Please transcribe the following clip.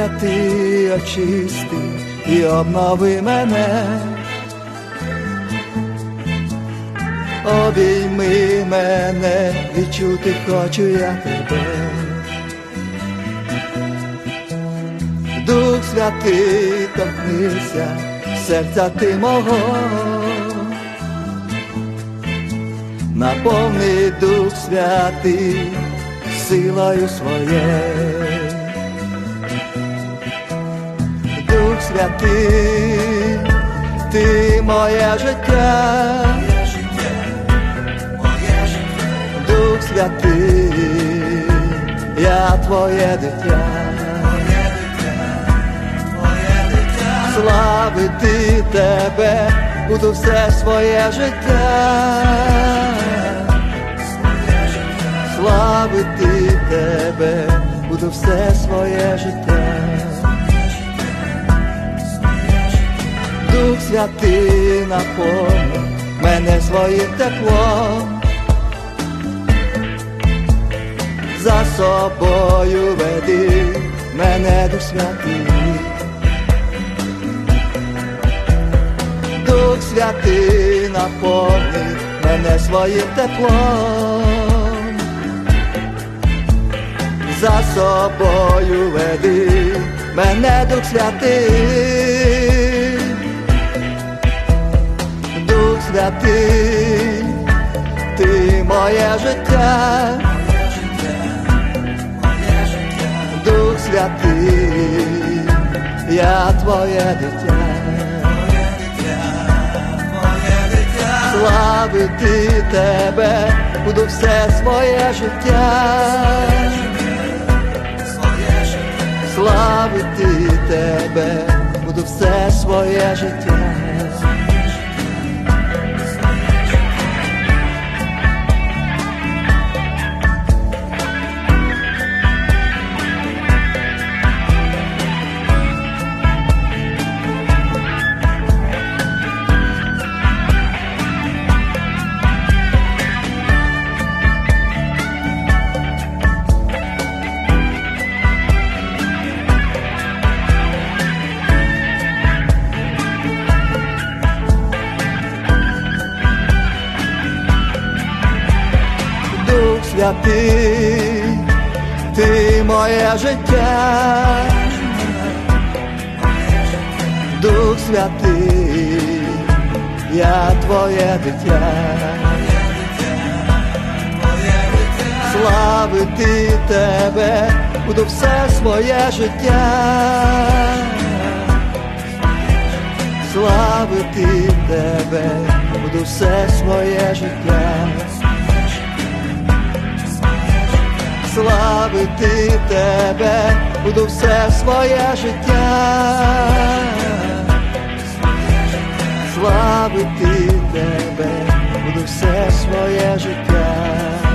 святий, очисти і обнови мене. Обійми мене, відчути хочу я тебе. Дух святий, торкнися, серця ти мого, наповни Дух святий силою своєю. Святий, ти моє життя, Дух святий, я твоє дитя. Славити тебе буду все своє життя. Славити тебе буду все своє життя. Святий наповни мене своїм теплом. За собою веди мене Дух святий. Дух святий наповни мене своїм теплом. За собою веди мене Дух святий. Моє життя. Дух святий, я твоє дитя. Славити тебе буду все своє життя. Славити тебе буду все своє життя. Дух святий, ти моє життя, Дух святий, я твоє дитя. Славити тебе буду все своє життя. Славити тебе буду все своє життя. Славити тебе буду все своє життя. Славити тебе буду все своє життя.